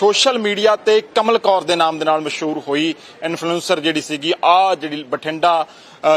Social media ਤੇ ਕਮਲ ਕੌਰ ਦੇ ਨਾਮ ਦੇ ਨਾਲ ਮਸ਼ਹੂਰ ਹੋਈ ਇਨਫਲੂਐਂਸਰ ਜਿਹੜੀ ਸੀਗੀ ਆ ਜਿਹੜੀ ਬਠਿੰਡਾ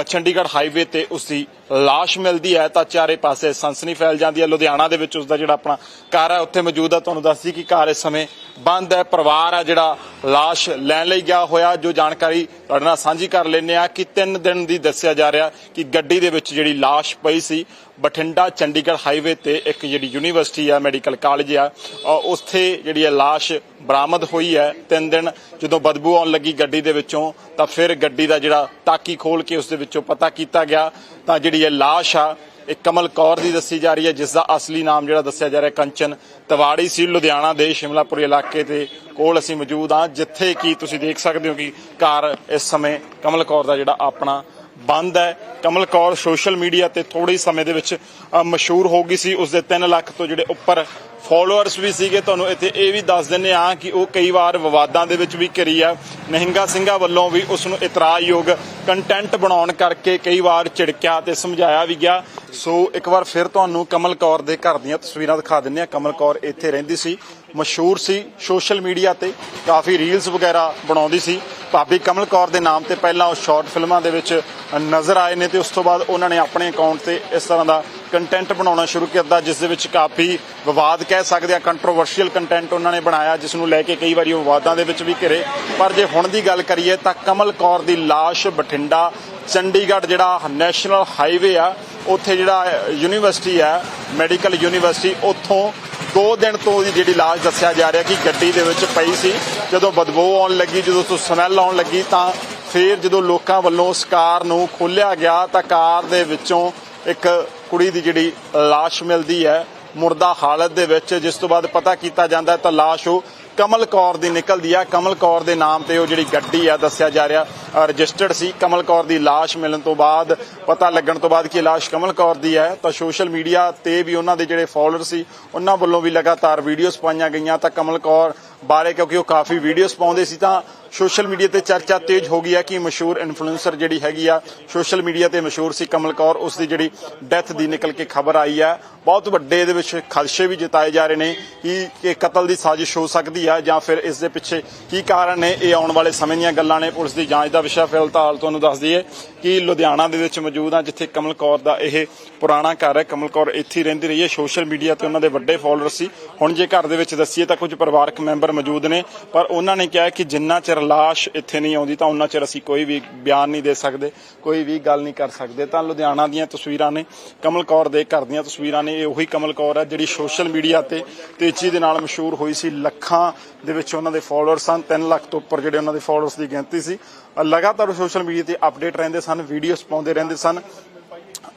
ਚੰਡੀਗੜ੍ਹ ਹਾਈਵੇ ਤੇ ਉਸ ਦੀ ਲਾਸ਼ ਮਿਲਦੀ ਹੈ ਤਾਂ ਚਾਰੇ ਪਾਸੇ ਸਨਸਨੀ ਫੈਲ ਜਾਂਦੀ ਹੈ। ਲੁਧਿਆਣਾ ਦੇ ਵਿੱਚ ਉਸ ਦਾ ਜਿਹੜਾ ਆਪਣਾ ਘਰ ਹੈ, ਉੱਥੇ ਮੌਜੂਦ ਹੈ। ਤੁਹਾਨੂੰ ਦੱਸਦੀ ਕਿ ਘਰ ਇਸ ਸਮੇਂ ਬੰਦ ਹੈ, ਪਰਿਵਾਰ ਆ ਜਿਹੜਾ ਲਾਸ਼ ਲੈਣ ਲਈ ਗਿਆ ਹੋਇਆ, ਜੋ ਜਾਣਕਾਰੀ ਤੁਹਾਡੇ ਨਾਲ ਸਾਂਝੀ ਕਰ ਲੈਂਦੇ ਆ ਕਿ 3 ਦਿਨ ਦੀ ਦੱਸਿਆ ਜਾ ਰਿਹਾ ਕਿ ਗੱਡੀ ਦੇ ਵਿੱਚ ਜਿਹੜੀ ਲਾਸ਼ ਪਈ ਸੀ, ਬਠਿੰਡਾ ਚੰਡੀਗੜ੍ਹ ਹਾਈਵੇ ਤੇ ਇੱਕ ਜਿਹੜੀ ਯੂਨੀਵਰਸਿਟੀ ਆ, ਮੈਡੀਕਲ ਕਾਲਜ ਆ ਉੱਥੇ ਜਿਹੜੀ ਹੈ ਲਾਸ਼ ਬਰਾਮਦ ਹੋਈ ਹੈ ਤਿੰਨ ਦਿਨ, ਜਦੋਂ ਬਦਬੂ ਆਉਣ ਲੱਗੀ ਗੱਡੀ ਦੇ ਵਿੱਚੋਂ, ਤਾਂ ਫਿਰ ਗੱਡੀ ਦਾ ਜਿਹੜਾ ਟਾਕੀ ਖੋਲ ਕੇ ਉਸ ਦੇ ਵਿੱਚੋਂ ਪਤਾ ਕੀਤਾ ਗਿਆ, ਤਾਂ ਜਿਹੜੀ ਇਹ ਲਾਸ਼ ਆ ਇਹ ਕਮਲ ਕੌਰ ਦੀ ਦੱਸੀ ਜਾ ਰਹੀ ਹੈ ਜਿਸ ਦਾ ਅਸਲੀ ਨਾਮ ਜਿਹੜਾ ਦੱਸਿਆ ਜਾ ਰਿਹਾ ਕੰਚਨ ਤਵਾੜੀ ਸੀ, ਲੁਧਿਆਣਾ ਦੇ ਸ਼ਿਮਲਾਪੁਰ ਇਲਾਕੇ ਦੇ ਕੋਲ ਅਸੀਂ ਮੌਜੂਦ ਹਾਂ, ਜਿੱਥੇ ਕਿ ਤੁਸੀਂ ਦੇਖ ਸਕਦੇ ਹੋ ਕਿ ਘਰ ਇਸ ਸਮੇਂ ਕਮਲ ਕੌਰ ਦਾ ਜਿਹੜਾ ਆਪਣਾ ਬੰਦ ਹੈ। ਕਮਲ ਕੌਰ ਸੋਸ਼ਲ ਮੀਡੀਆ ਤੇ ਥੋੜੇ ਸਮੇਂ ਦੇ ਵਿੱਚ ਮਸ਼ਹੂਰ ਹੋ ਗਈ ਸੀ। ਉਸ ਦੇ 3 ਲੱਖ ਤੋਂ ਜਿਹੜੇ ਉੱਪਰ ਫਾਲੋਅਰਸ ਵੀ ਸੀਗੇ, ਤੁਹਾਨੂੰ ਇੱਥੇ ਇਹ ਵੀ ਦੱਸ ਦਿੰਨੇ ਆ ਕਿ ਉਹ ਕਈ ਵਾਰ ਵਿਵਾਦਾਂ ਦੇ ਵਿੱਚ ਵੀ ਘਿਰੀ ਆ। ਨਹਿੰਗਾ ਸਿੰਘਾਂ ਵੱਲੋਂ ਵੀ ਉਸ ਨੂੰ ਇਤਰਾਜ਼ਯੋਗ ਕੰਟੈਂਟ ਬਣਾਉਣ ਕਰਕੇ ਕਈ ਵਾਰ ਝਿੜਕਿਆ ਤੇ ਸਮਝਾਇਆ ਵੀ ਗਿਆ। ਸੋ ਇੱਕ ਵਾਰ ਫਿਰ ਤੁਹਾਨੂੰ ਕਮਲ ਕੌਰ ਦੇ ਘਰ ਦੀਆਂ ਤਸਵੀਰਾਂ ਦਿਖਾ ਦਿੰਨੇ ਆ ਕਮਲ ਕੌਰ ਇੱਥੇ ਰਹਿੰਦੀ ਸੀ, ਮਸ਼ਹੂਰ ਸੀ ਸੋਸ਼ਲ ਮੀਡੀਆ ਤੇ ਕਾਫੀ ਰੀਲਸ ਵਗੈਰਾ ਬਣਾਉਂਦੀ ਸੀ। ਭਾਬੀ ਕਮਲ ਕੌਰ ਦੇ ਨਾਮ ਤੇ ਪਹਿਲਾਂ ਉਹ ਸ਼ਾਰਟ ਫਿਲਮਾਂ ਦੇ ਵਿੱਚ ਨਜ਼ਰ ਆਏ ਨੇ ਤੇ ਉਸ ਤੋਂ ਬਾਅਦ ਉਹਨਾਂ ਨੇ ਆਪਣੇ ਅਕਾਊਂਟ ਤੇ ਇਸ ਤਰ੍ਹਾਂ ਦਾ ਕੰਟੈਂਟ ਬਣਾਉਣਾ ਸ਼ੁਰੂ ਕੀਤਾ, ਜਿਸ ਦੇ ਵਿੱਚ ਕਾਫੀ ਵਿਵਾਦ ਕਹਿ ਸਕਦੇ ਆ ਕੰਟਰੋਵਰਸ਼ੀਅਲ ਕੰਟੈਂਟ ਉਹਨਾਂ ਨੇ ਬਣਾਇਆ, ਜਿਸ ਨੂੰ ਲੈ ਕੇ ਕਈ ਵਾਰੀ ਵਿਵਾਦਾਂ ਦੇ ਵਿੱਚ ਵੀ ਘਿਰੇ। ਪਰ ਜੇ ਹੁਣ ਦੀ ਗੱਲ ਕਰੀਏ ਤਾਂ ਕਮਲ ਕੌਰ ਦੀ ਲਾਸ਼ ਬਠਿੰਡਾ, ਚੰਡੀਗੜ੍ਹ ਜਿਹੜਾ ਨੈਸ਼ਨਲ ਹਾਈਵੇ ਆ, ਉੱਥੇ ਜਿਹੜਾ ਯੂਨੀਵਰਸਿਟੀ ਆ ਮੈਡੀਕਲ ਯੂਨੀਵਰਸਿਟੀ ਉੱਥੋਂ ਦੋ ਦਿਨ ਤੋਂ ਉਹਦੀ ਜਿਹੜੀ ਲਾਸ਼ ਦੱਸਿਆ ਜਾ ਰਿਹਾ ਕਿ ਗੱਡੀ ਦੇ ਵਿੱਚ ਪਈ ਸੀ। ਜਦੋਂ ਬਦਬੂ ਆਉਣ ਲੱਗੀ, ਜਦੋਂ ਤੋਂ ਸਮੈਲ ਆਉਣ ਲੱਗੀ ਤਾਂ ਫਿਰ ਜਦੋਂ ਲੋਕਾਂ ਵੱਲੋਂ ਉਸ ਕਾਰ ਨੂੰ ਖੋਲ੍ਹਿਆ ਗਿਆ ਤਾਂ ਕਾਰ ਦੇ ਵਿੱਚੋਂ ਇੱਕ ਕੁੜੀ ਦੀ ਜਿਹੜੀ ਲਾਸ਼ ਮਿਲਦੀ ਹੈ ਮੁਰਦਾ ਹਾਲਤ ਦੇ ਵਿੱਚ, ਜਿਸ ਤੋਂ ਬਾਅਦ ਪਤਾ ਕੀਤਾ ਜਾਂਦਾ ਤਾਂ ਲਾਸ਼ ਉਹ ਕਮਲ ਕੌਰ ਦੀ ਨਿਕਲਦੀ ਆ ਕਮਲ ਕੌਰ ਦੇ ਨਾਮ ਤੇ ਉਹ ਜਿਹੜੀ ਗੱਡੀ ਆ, ਦੱਸਿਆ ਜਾ ਰਿਹਾ ਰਜਿਸਟਰਡ ਸੀ। ਕਮਲ ਕੌਰ ਦੀ ਲਾਸ਼ ਮਿਲਣ ਤੋਂ ਬਾਅਦ ਪਤਾ ਲੱਗਣ ਤੋਂ ਬਾਅਦ ਕਿ ਇਹ ਲਾਸ਼ ਕਮਲ ਕੌਰ ਦੀ ਹੈ। ਤਾਂ ਸੋਸ਼ਲ ਮੀਡੀਆ ਤੇ ਵੀ ਉਹਨਾਂ ਦੇ ਜਿਹੜੇ ਫਾਲੋਅਰ ਸੀ, ਉਹਨਾਂ ਵੱਲੋਂ ਵੀ ਲਗਾਤਾਰ ਵੀਡੀਓਜ਼ ਪਾਈਆਂ ਗਈਆਂ। ਤਾਂ ਕਮਲ ਕੌਰ ਬਾਰੇ ਕਿਉਂਕਿ ਉਹ ਕਾਫੀ ਵੀਡੀਓਜ਼ ਪਾਉਂਦੇ ਸੀ, ਤਾਂ ਸੋਸ਼ਲ ਮੀਡੀਆ ਤੇ ਚਰਚਾ ਤੇਜ਼ ਹੋ ਗਈ ਹੈ ਕਿ ਮਸ਼ਹੂਰ ਇਨਫਲੂਐਂਸਰ ਜਿਹੜੀ ਹੈਗੀ ਆ, ਸੋਸ਼ਲ ਮੀਡੀਆ ਤੇ ਮਸ਼ਹੂਰ ਸੀ ਕਮਲ ਕੌਰ, ਉਸ ਦੀ ਜਿਹੜੀ ਡੈਥ ਦੀ ਨਿਕਲ ਕੇ ਖਬਰ ਆਈ ਹੈ ਬਹੁਤ ਵੱਡੇ ਇਹਦੇ ਵਿੱਚ ਖਦਸ਼ੇ ਵੀ ਜਤਾਏ ਜਾ ਰਹੇ ਨੇ ਕਿ ਇਹ ਕਤਲ ਦੀ ਸਾਜ਼ਿਸ਼ ਹੋ ਸਕਦੀ ਆ ਜਾਂ ਫਿਰ ਇਸ ਦੇ ਪਿੱਛੇ ਕੀ ਕਾਰਨ ਨੇ, ਇਹ ਆਉਣ ਵਾਲੇ ਸਮੇਂ ਦੀਆਂ ਗੱਲਾਂ ਨੇ। ਪੁਲਿਸ ਦੀ ਜਾਂਚ ਦਾ ਵਿਸ਼ਾ ਫਿਲਹਾਲ ਤੁਹਾਨੂੰ ਦੱਸ ਦਈਏ ਕਿ ਲੁਧਿਆਣਾ ਦੇ ਵਿੱਚ ਮੌਜੂਦ ਆ, ਜਿੱਥੇ ਕਮਲ ਕੌਰ ਦਾ ਇਹ ਪੁਰਾਣਾ ਘਰ ਹੈ। ਕਮਲ ਕੌਰ ਇੱਥੇ ਹੀ ਰਹਿੰਦੀ ਰਹੀ ਹੈ। ਸੋਸ਼ਲ ਮੀਡੀਆ ਤੇ ਉਹਨਾਂ ਦੇ ਵੱਡੇ ਫਾਲੋਅਰ ਸੀ। ਹੁਣ ਜੇ ਘਰ ਦੇ ਵਿੱਚ ਦੱਸੀਏ ਤਾਂ ਕੁਝ ਪਰਿਵਾਰਕ ਮੈਂਬਰ ਮੌਜੂਦ ਨੇ, ਪਰ ਉਹਨਾਂ ਨੇ ਕਿਹਾ ਕਿ ਜਿੰਨਾ ਚਿਰ ਲਾਸ਼ ਇੱਥੇ ਨਹੀਂ ਆਉਂਦੀ ਤਾਂ ਉਹਨਾਂ ਚਿਰ ਅਸੀਂ ਕੋਈ ਵੀ ਬਿਆਨ ਨਹੀਂ ਦੇ ਸਕਦੇ, ਕੋਈ ਵੀ ਗੱਲ ਨਹੀਂ ਕਰ ਸਕਦੇ। ਤਾਂ ਲੁਧਿਆਣਾ ਦੀਆਂ ਤਸਵੀਰਾਂ ਨੇ, ਕਮਲ ਕੌਰ ਦੇ ਘਰ ਦੀਆਂ ਤਸਵੀਰਾਂ ਨੇ, ਇਹ ਉਹੀ ਕਮਲ ਕੌਰ ਹੈ ਜਿਹੜੀ ਸੋਸ਼ਲ ਮੀਡੀਆ ਤੇ ਤੇਜ਼ੀ ਦੇ ਨਾਲ ਮਸ਼ਹੂਰ ਹੋਈ ਸੀ। ਲੱਖਾਂ ਦੇ ਵਿੱਚ ਉਹਨਾਂ ਦੇ ਫਾਲੋਅਰ ਸਨ 3 ਲੱਖ ਤੋਂ ਉੱਪਰ ਜਿਹੜੇ ਉਹਨਾਂ ਦੇ ਫਾਲੋਅਰਸ ਦੀ ਗਿਣਤੀ ਸੀ। ਲਗਾਤਾਰ ਸੋਸ਼ਲ ਮੀਡੀਆ ਤੇ ਅਪਡੇਟ ਰਹਿੰਦੇ ਸਨ ਵੀਡੀਓਜ਼ ਪਾਉਂਦੇ ਰਹਿੰਦੇ ਸਨ।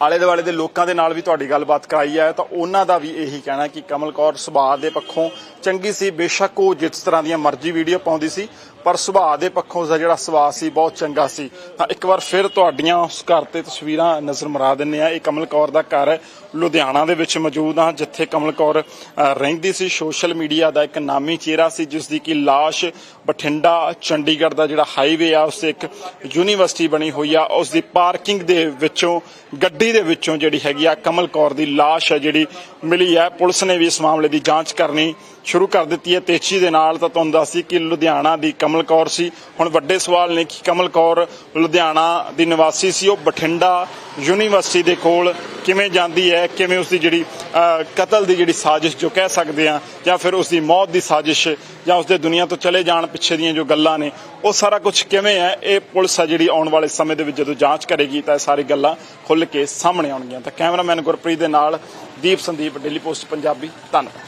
ਆਲੇ ਦੁਆਲੇ ਦੇ ਲੋਕਾਂ ਦੇ ਨਾਲ ਵੀ ਤੁਹਾਡੀ ਗੱਲਬਾਤ ਕਰਾਈ ਹੈ, ਤਾਂ ਉਹਨਾਂ ਦਾ ਵੀ ਇਹੀ ਕਹਿਣਾ ਕਿ ਕਮਲ ਕੌਰ ਸੁਭਾਅ ਦੇ ਪੱਖੋਂ ਚੰਗੀ ਸੀ, ਬੇਸ਼ੱਕ ਉਹ ਜਿਸ ਤਰ੍ਹਾਂ ਦੀਆਂ ਮਰਜ਼ੀ ਵੀਡੀਓ ਪਾਉਂਦੀ ਸੀ, ਪਰ ਸੁਭਾਅ ਦੇ ਪੱਖੋਂ ਉਸਦਾ ਜਿਹੜਾ ਸੁਭਾਅ ਸੀ, ਬਹੁਤ ਚੰਗਾ ਸੀ। ਤਾਂ ਇੱਕ ਵਾਰ ਫਿਰ ਤੁਹਾਡੀਆਂ ਉਸ ਘਰ ਤੇ ਤਸਵੀਰਾਂ ਨਜ਼ਰ ਮਰਾ ਦਿੰਨੇ ਆ ਇਹ ਕਮਲ ਕੌਰ ਦਾ ਘਰ ਹੈ। ਲੁਧਿਆਣਾ ਦੇ ਵਿੱਚ ਮੌਜੂਦ ਹਾਂ, ਜਿੱਥੇ ਕਮਲ ਕੌਰ ਰਹਿੰਦੀ ਸੀ। ਸੋਸ਼ਲ ਮੀਡੀਆ ਦਾ ਇੱਕ ਨਾਮੀ ਚਿਹਰਾ ਸੀ, ਜਿਸ ਦੀ ਕਿ ਲਾਸ਼ ਬਠਿੰਡਾ, ਚੰਡੀਗੜ੍ਹ ਦਾ ਜਿਹੜਾ ਹਾਈਵੇ ਆ, ਉਸ ਤੇ ਇੱਕ ਯੂਨੀਵਰਸਿਟੀ ਬਣੀ ਹੋਈ ਆ। ਉਸ ਦੀ ਪਾਰਕਿੰਗ ਦੇ ਵਿੱਚੋਂ, ਗੱਡੀ ਦੇ ਵਿੱਚੋਂ ਜਿਹੜੀ ਹੈਗੀ ਆ, ਕਮਲ ਕੌਰ ਦੀ ਲਾਸ਼ ਹੈ ਜਿਹੜੀ ਮਿਲੀ ਹੈ ਪੁਲਿਸ ਨੇ ਵੀ ਇਸ ਮਾਮਲੇ ਦੀ ਜਾਂਚ ਕਰਨੀ ਸ਼ੁਰੂ ਕਰ ਦਿੱਤੀ ਹੈ। ਤੇਜ਼ੀ ਦੇ ਨਾਲ ਤਾਂ ਤੁਹਾਨੂੰ ਦੱਸਦੀ ਕਿ ਲੁਧਿਆਣਾ ਦੀ ਕਮਲ ਕੌਰ ਸੀ। ਹੁਣ ਵੱਡੇ ਸਵਾਲ ਨੇ ਕਿ ਕਮਲ ਕੌਰ ਲੁਧਿਆਣਾ ਦੀ ਨਿਵਾਸੀ ਸੀ। ਉਹ ਬਠਿੰਡਾ ਯੂਨੀਵਰਸਿਟੀ ਦੇ ਕੋਲ ਕਿਵੇਂ ਜਾਂਦੀ ਹੈ, ਕਿਵੇਂ ਉਸ ਦੀ ਜਿਹੜੀ ਕਤਲ ਦੀ ਜਿਹੜੀ ਸਾਜ਼ਿਸ਼ ਜੋ ਕਹਿ ਸਕਦੇ ਆ ਜਾਂ ਫਿਰ ਉਸ ਦੀ ਮੌਤ ਦੀ ਸਾਜ਼ਿਸ਼, ਜਾਂ ਉਸ ਦੇ ਦੁਨੀਆ ਤੋਂ ਚਲੇ ਜਾਣ ਪਿੱਛੇ ਦੀਆਂ ਜੋ ਗੱਲਾਂ ਨੇ, ਉਹ ਸਾਰਾ ਕੁਝ ਕਿਵੇਂ ਹੈ, ਇਹ ਪੁਲਿਸ ਆ ਜਿਹੜੀ ਆਉਣ ਵਾਲੇ ਸਮੇਂ ਦੇ ਵਿੱਚ ਜਦੋਂ ਜਾਂਚ ਕਰੇਗੀ ਤਾਂ ਇਹ ਸਾਰੀ ਗੱਲਾਂ ਖੁੱਲ੍ਹ ਕੇ ਸਾਹਮਣੇ ਆਉਣਗੀਆਂ। ਤਾਂ ਕੈਮਰਾਮੈਨ ਗੁਰਪ੍ਰੀਤ ਦੇ ਨਾਲ ਦੀਪ ਸੰਦੀਪ, ਡੇਲੀ ਪੋਸਟ ਪੰਜਾਬੀ, ਧੰਨਵਾਦ।